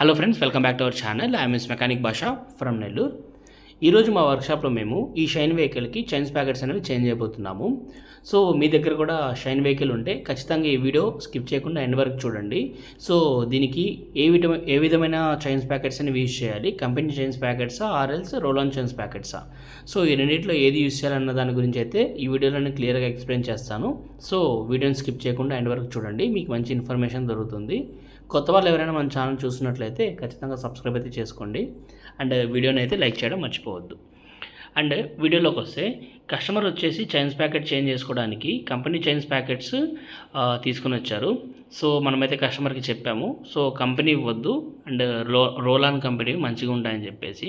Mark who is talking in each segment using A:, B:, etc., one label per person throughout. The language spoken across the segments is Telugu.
A: Hello friends welcome back to our channel I miss mechanic Basha from Nellore ఈరోజు మా వర్క్షాప్లో మేము ఈ షైన్ వెహికల్కి చైన్స్ ప్యాకెట్స్ అనేవి చేంజ్ అయిపోతున్నాము సో మీ దగ్గర కూడా షైన్ వెహికల్ ఉంటే ఖచ్చితంగా ఈ వీడియో స్కిప్ చేయకుండా ఎండ్ వరకు చూడండి. సో దీనికి ఏ విధమ ఏ విధమైన చైన్స్ ప్యాకెట్స్ అనేవి యూజ్ చేయాలి? కంపెనీ చైన్స్ ప్యాకెట్సా ఆర్ఎల్స్ రోల్ ఆన్ చైన్స్ ప్యాకెట్సా సో ఈ రెండింటిలో ఏది యూజ్ చేయాలన్న దాని గురించి అయితే ఈ వీడియోలో నేను క్లియర్గా ఎక్స్ప్లెయిన్ చేస్తాను. సో వీడియోని స్కిప్ చేయకుండా ఎండ్ వరకు చూడండి. మీకు మంచి ఇన్ఫర్మేషన్ దొరుకుతుంది. కొత్త వాళ్ళు ఎవరైనా మన ఛానల్ చూసినట్లయితే ఖచ్చితంగా సబ్స్క్రైబ్ అయితే చేసుకోండి. అండ్ వీడియోని అయితే లైక్ చేయడం మర్చిపోవద్దు. అండ్ వీడియోలోకి వస్తే కస్టమర్ వచ్చేసి చైన్స్ ప్యాకెట్ చేంజ్ చేసుకోవడానికి కంపెనీ చైన్స్ ప్యాకెట్స్ తీసుకుని వచ్చారు. సో మనమైతే కస్టమర్కి చెప్పాము. సో కంపెనీ వద్దు అండ్ రో రోలాన్ కంపెనీ మంచిగా ఉంటాయని చెప్పేసి.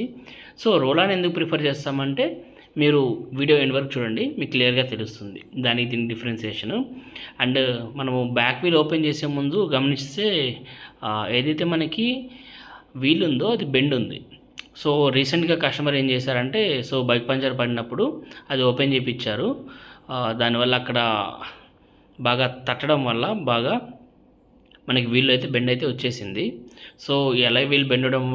A: సో రోలాన్ ఎందుకు ప్రిఫర్ చేస్తామంటే మీరు వీడియో ఎండ్ వరకు చూడండి మీకు క్లియర్గా తెలుస్తుంది. దానికి దీని డిఫరెన్సియేషన్. అండ్ మనము బ్యాక్ వీల్ ఓపెన్ చేసే ముందు గమనిస్తే ఏదైతే మనకి వీల్ ఉందో అది బెండ్ ఉంది. సో రీసెంట్గా కస్టమర్ ఏం చేశారంటే సో బైక్ పంచర్ పడినప్పుడు అది ఓపెన్ చేయించారు దానివల్ల అక్కడ బాగా తట్టడం వల్ల బాగా మనకి వీల్ అయితే బెండ్ అయితే వచ్చేసింది. సో ఎలా వీళ్ళు వీల్ బెండ్ ఉండడం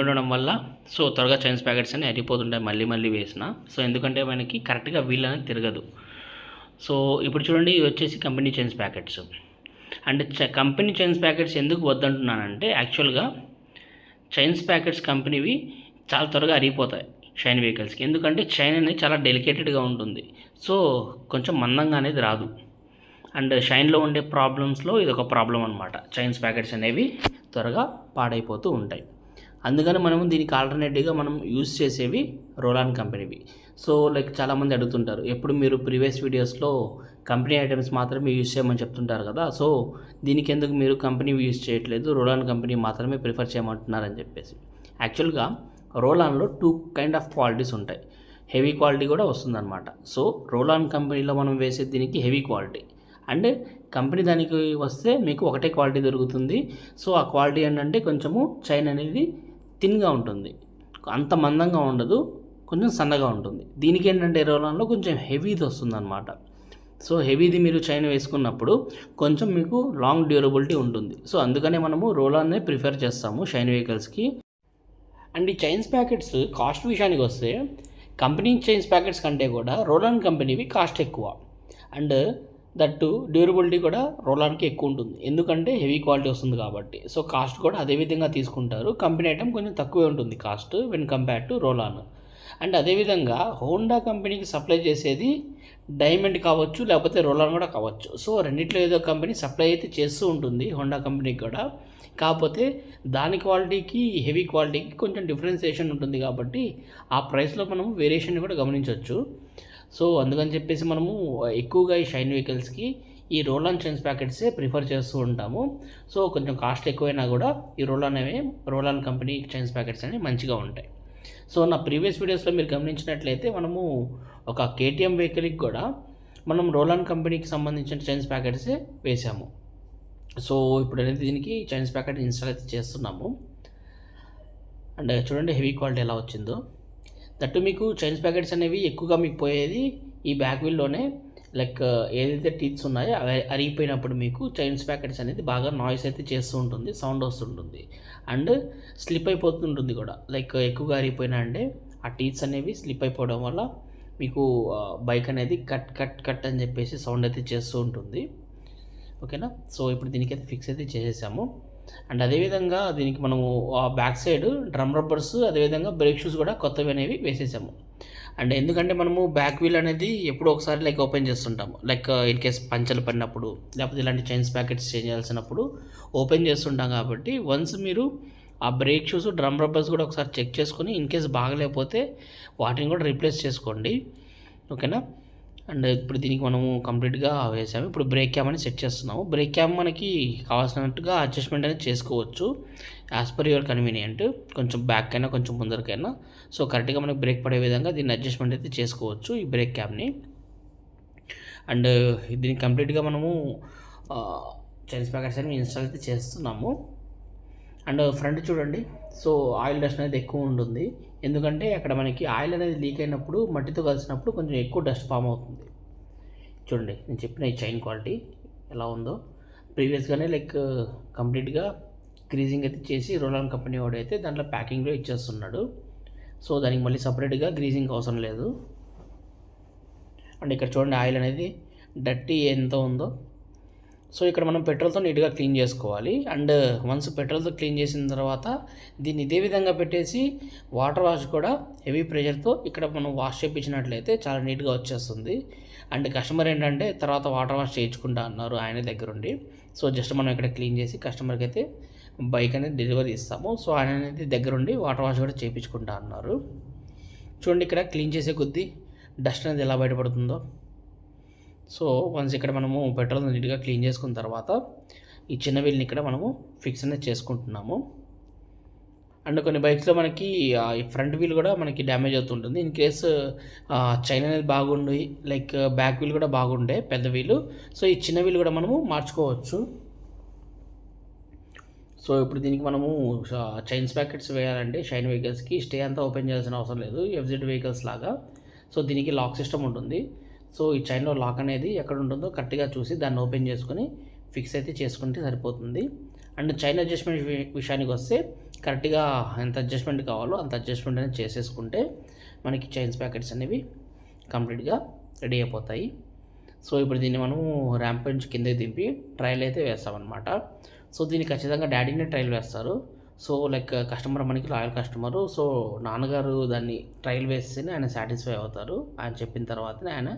A: ఉండడం వల్ల సో త్వరగా చైన్స్ ప్యాకెట్స్ అని అరిగిపోతుంటాయి మళ్ళీ మళ్ళీ వేసిన. సో ఎందుకంటే మనకి కరెక్ట్గా వీల్ అనేది తిరగదు. సో ఇప్పుడు చూడండి ఇవి వచ్చేసి కంపెనీ చైన్స్ ప్యాకెట్స్. అండ్ చ- కంపెనీ చైన్స్ ప్యాకెట్స్ ఎందుకు వద్దంటున్నానంటే యాక్చువల్గా చైన్స్ ప్యాకెట్స్ కంపెనీవి చాలా త్వరగా అరిగిపోతాయి షైన్ వెహికల్స్కి. ఎందుకంటే చైన్ అనేది చాలా డెలికేటెడ్గా ఉంటుంది. సో కొంచెం మందంగా అనేది రాదు. అండ్ షైన్లో ఉండే ప్రాబ్లమ్స్లో ఇది ఒక ప్రాబ్లం అనమాట చైన్స్ ప్యాకెట్స్ అనేవి త్వరగా పాడైపోతూ ఉంటాయి. అందుకని మనం దీనికి ఆల్టర్నేటివ్గా మనం యూస్ చేసేవి రోలాన్ కంపెనీవి. సో లైక్ చాలామంది అడుగుతుంటారు ఎప్పుడు మీరు ప్రీవియస్ వీడియోస్లో కంపెనీ ఐటమ్స్ మాత్రమే యూజ్ చేయమని చెప్తుంటారు కదా? సో దీనికి ఎందుకు మీరు కంపెనీ యూజ్ చేయట్లేదు రోలాన్ కంపెనీ మాత్రమే ప్రిఫర్ చేయమంటున్నారని చెప్పేసి. యాక్చువల్గా రోలాన్లో టూ కైండ్ ఆఫ్ క్వాలిటీస్ ఉంటాయి. హెవీ క్వాలిటీ కూడా వస్తుందన్నమాట. సో రోలాన్ కంపెనీలో మనం వేసే దీనికి హెవీ క్వాలిటీ. అండ్ కంపెనీ దానికి వస్తే మీకు ఒకటే క్వాలిటీ దొరుకుతుంది. సో ఆ క్వాలిటీ ఏంటంటే కొంచెము చైన్ అనేది థిన్గా ఉంటుంది. అంత మందంగా ఉండదు కొంచెం సన్నగా ఉంటుంది. దీనికి ఏంటంటే రోలాన్లో కొంచెం హెవీది వస్తుందన్నమాట. సో హెవీది మీరు చైన్ వేసుకున్నప్పుడు కొంచెం మీకు లాంగ్ డ్యూరబిలిటీ ఉంటుంది. సో అందుకనే మనము రోలాన్నే ప్రిఫర్ చేస్తాము షైన్ వెహికల్స్కి. అండ్ ఈ చైన్స్ ప్యాకెట్స్ కాస్ట్ విషయానికి వస్తే కంపెనీ చైన్స్ ప్యాకెట్స్ కంటే కూడా రోలాన్ కంపెనీవి కాస్ట్ ఎక్కువ. అండ్ దట్టు డ్యూరబిలిటీ కూడా రోలాన్కి ఎక్కువ ఉంటుంది. ఎందుకంటే హెవీ క్వాలిటీ వస్తుంది కాబట్టి. సో కాస్ట్ కూడా అదే విధంగా తీసుకుంటారు. కంపెనీ ఐటమ్ కొంచెం తక్కువే ఉంటుంది cost when compare to Rolon. And అదేవిధంగా హోండా కంపెనీకి సప్లై చేసేది డైమండ్ కావచ్చు లేకపోతే రోలాన్ కూడా కావచ్చు. సో రెండిట్లో ఏదో కంపెనీ సప్లై అయితే చేస్తూ ఉంటుంది హోండా కంపెనీకి కూడా. కాకపోతే దాని క్వాలిటీకి హెవీ క్వాలిటీకి కొంచెం డిఫరెన్సియేషన్ ఉంటుంది కాబట్టి ఆ ప్రైస్లో మనం వేరియేషన్ కూడా గమనించవచ్చు. సో అందుకని చెప్పేసి మనము ఎక్కువగా ఈ షైన్ వెహికల్స్కి ఈ రోల్ ఆన్ చైన్స్ ప్యాకెట్సే ప్రిఫర్ చేస్తూ ఉంటాము. సో కొంచెం కాస్ట్ ఎక్కువైనా కూడా ఈ రోలాన్ అనేవి ఆన్ కంపెనీ చైన్స్ ప్యాకెట్స్ అనేవి మంచిగా ఉంటాయి. సో నా ప్రీవియస్ వీడియోస్లో మీరు గమనించినట్లయితే మనము ఒక కేటీఎం వెహికల్కి కూడా మనం రోల్ ఆన్ కంపెనీకి సంబంధించిన చైన్స్ ప్యాకెట్సే వేసాము. సో ఇప్పుడు అనేది దీనికి చైన్స్ ప్యాకెట్ ఇన్స్టాల్ అయితే చేస్తున్నాము. అండ్ చూడండి హెవీ క్వాలిటీ ఎలా వచ్చిందో. దట్టు మీకు చైన్స్ ప్యాకెట్స్ అనేవి ఎక్కువగా మీకు పోయేది ఈ బ్యాక్ వీల్లోనే. లైక్ ఏదైతే టీత్స్ ఉన్నాయో అవి అరిగిపోయినప్పుడు మీకు చైన్స్ ప్యాకెట్స్ అనేది బాగా నాయిస్ అయితే చేస్తూ ఉంటుంది సౌండ్ వస్తుంటుంది అండ్ స్లిప్ అయిపోతుంటుంది కూడా. లైక్ ఎక్కువగా అరిగిపోయినా అంటే ఆ టీత్స్ అనేవి స్లిప్ అయిపోవడం వల్ల మీకు బైక్ అనేది కట్ కట్ కట్ అని చెప్పేసి సౌండ్ అయితే చేస్తూ ఉంటుంది. ఓకేనా? సో ఇప్పుడు దీనికైతే ఫిక్స్ అయితే చేసేసాము. అండ్ అదేవిధంగా దీనికి మనము ఆ బ్యాక్ సైడ్ డ్రమ్ రబ్బర్స్ అదేవిధంగా బ్రేక్ షూస్ కూడా కొత్తవి అనేవి వేసేసాము. అండ్ ఎందుకంటే మనము బ్యాక్ వీల్ అనేది ఎప్పుడో ఒకసారి లైక్ ఓపెన్ చేస్తుంటాము. లైక్ ఇన్ కేస్ పంచలు పడినప్పుడు లేకపోతే ఇలాంటి చైన్స్ ప్యాకెట్స్ చేంజ్ చేయాల్సినప్పుడు ఓపెన్ చేస్తుంటాం కాబట్టి వన్స్ మీరు ఆ బ్రేక్ షూస్ డ్రమ్ రబ్బర్స్ కూడా ఒకసారి చెక్ చేసుకొని ఇన్ కేస్ బాగలేకపోతే వాటిని కూడా రీప్లేస్ చేసుకోండి. ఓకేనా? అండ్ ఇప్పుడు దీనికి మనము కంప్లీట్గా వేసాము. ఇప్పుడు బ్రేక్ క్యామ్ అని సెట్ చేస్తున్నాము. బ్రేక్ క్యామ్ మనకి కావాల్సినట్టుగా అడ్జస్ట్మెంట్ అనేది చేసుకోవచ్చు. As per your convenient. కొంచెం బ్యాక్ అయినా కొంచెం ముందరకైనా. సో కరెక్ట్గా మనకి బ్రేక్ పడే విధంగా దీన్ని అడ్జస్ట్మెంట్ అయితే చేసుకోవచ్చు ఈ బ్రేక్ క్యామ్ని. అండ్ దీన్ని కంప్లీట్గా మనము చైనీస్ ప్యాకెట్స్ అని ఇన్స్టాల్ అయితే చేస్తున్నాము. అండ్ ఫ్రంట్ చూడండి. సో ఆయిల్ డస్ట్ అనేది ఎక్కువ ఉంటుంది. ఎందుకంటే అక్కడ మనకి ఆయిల్ అనేది లీక్ అయినప్పుడు మట్టితో కలిసినప్పుడు కొంచెం ఎక్కువ డస్ట్ ఫామ్ అవుతుంది. చూడండి నేను చెప్పిన ఈ చైన్ క్వాలిటీ ఎలా ఉందో. ప్రీవియస్గానే లైక్ కంప్లీట్గా గ్రీజింగ్ అయితే చేసి రోలాన్ కంపెనీ వాడు అయితే దాంట్లో ప్యాకింగ్లో ఇచ్చేస్తున్నాడు. సో దానికి మళ్ళీ సపరేట్గా గ్రీజింగ్ అవసరం లేదు. అండ్ ఇక్కడ చూడండి ఆయిల్ అనేది డట్టి ఎంత ఉందో. సో ఇక్కడ మనం పెట్రోల్తో నీట్గా క్లీన్ చేసుకోవాలి. అండ్ వన్స్ పెట్రోల్తో క్లీన్ చేసిన తర్వాత దీన్ని ఇదే విధంగా పెట్టేసి వాటర్ వాష్ కూడా హెవీ ప్రెషర్తో ఇక్కడ మనం వాష్ చేయించినట్లయితే చాలా నీట్గా వచ్చేస్తుంది. అండ్ కస్టమర్ ఏంటంటే తర్వాత వాటర్ వాష్ చేయించుకుంటా అన్నారు ఆయన దగ్గరుండి. సో జస్ట్ మనం ఇక్కడ క్లీన్ చేసి కస్టమర్కి అయితే బైక్ అనేది డెలివరీ ఇస్తాము. సో ఆయన అనేది దగ్గరుండి వాటర్ వాష్ కూడా చేయించుకుంటా అన్నారు. చూడండి ఇక్కడ క్లీన్ చేసే కొద్దీ డస్ట్ అనేది ఎలా బయటపడుతుందో. సో వన్స్ ఇక్కడ మనము పెట్రోల్ నీట్గా క్లీన్ చేసుకున్న తర్వాత ఈ చిన్న వీల్ని ఇక్కడ మనము ఫిక్స్ అనేది చేసుకుంటున్నాము. అండ్ కొన్ని బైక్స్లో మనకి ఈ ఫ్రంట్ వీల్ కూడా మనకి డ్యామేజ్ అవుతుంటుంది. ఇన్ కేస్ చైన్ అనేది బాగుండి లైక్ బ్యాక్ వీల్ కూడా బాగుండే పెద్ద వీలు. సో ఈ చిన్న వీల్ కూడా మనము మార్చుకోవచ్చు. సో ఇప్పుడు దీనికి మనము చైన్స్ ప్యాకెట్స్ వేయాలంటే షైన్ వెహికల్స్కి స్టే అంతా ఓపెన్ చేయాల్సిన అవసరం లేదు. ఎఫ్జెడ్ వెహికల్స్ లాగా. సో దీనికి లాక్ సిస్టమ్ ఉంటుంది. సో ఈ చైన్లో లాక్ అనేది ఎక్కడ ఉంటుందో కరెక్ట్గా చూసి దాన్ని ఓపెన్ చేసుకొని ఫిక్స్ అయితే చేసుకుంటే సరిపోతుంది. అండ్ చైన్ అడ్జస్ట్మెంట్ విషయానికి వస్తే కరెక్ట్గా ఎంత అడ్జస్ట్మెంట్ కావాలో అంత అడ్జస్ట్మెంట్ అనేది చేసేసుకుంటే మనకి చైన్స్ ప్యాకెట్స్ అనేవి కంప్లీట్గా రెడీ అయిపోతాయి. సో ఇప్పుడు దీన్ని మనము ర్యాంప్ నుంచి కిందకి దింపి ట్రయల్ అయితే వేస్తామన్నమాట. సో దీన్ని ఖచ్చితంగా డాడీనే ట్రయల్ వేస్తారు. సో లైక్ కస్టమర్ మనకి లాయల్ కస్టమరు సో నాన్నగారు దాన్ని ట్రయల్ వేస్తేనే ఆయన సాటిస్ఫై అవుతారు. ఆయన చెప్పిన తర్వాతనే ఆయన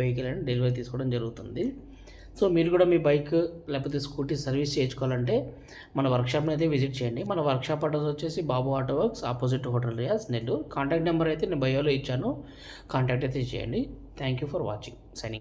A: వెహికల్ అని డెలివరీ తీసుకోవడం జరుగుతుంది. సో మీరు కూడా మీ బైక్ లేకపోతే స్కూటీ సర్వీస్ చేయించుకోవాలంటే మన వర్క్షాప్ని అయితే విజిట్ చేయండి. మన వర్క్షాప్ అడ్రస్ వచ్చేసి Babu auto works opposite hotel Riyas Nellore. Contact number అయితే నేను బయోలో ఇచ్చాను. కాంటాక్ట్ అయితే చేయండి. Thank you for watching. Signing.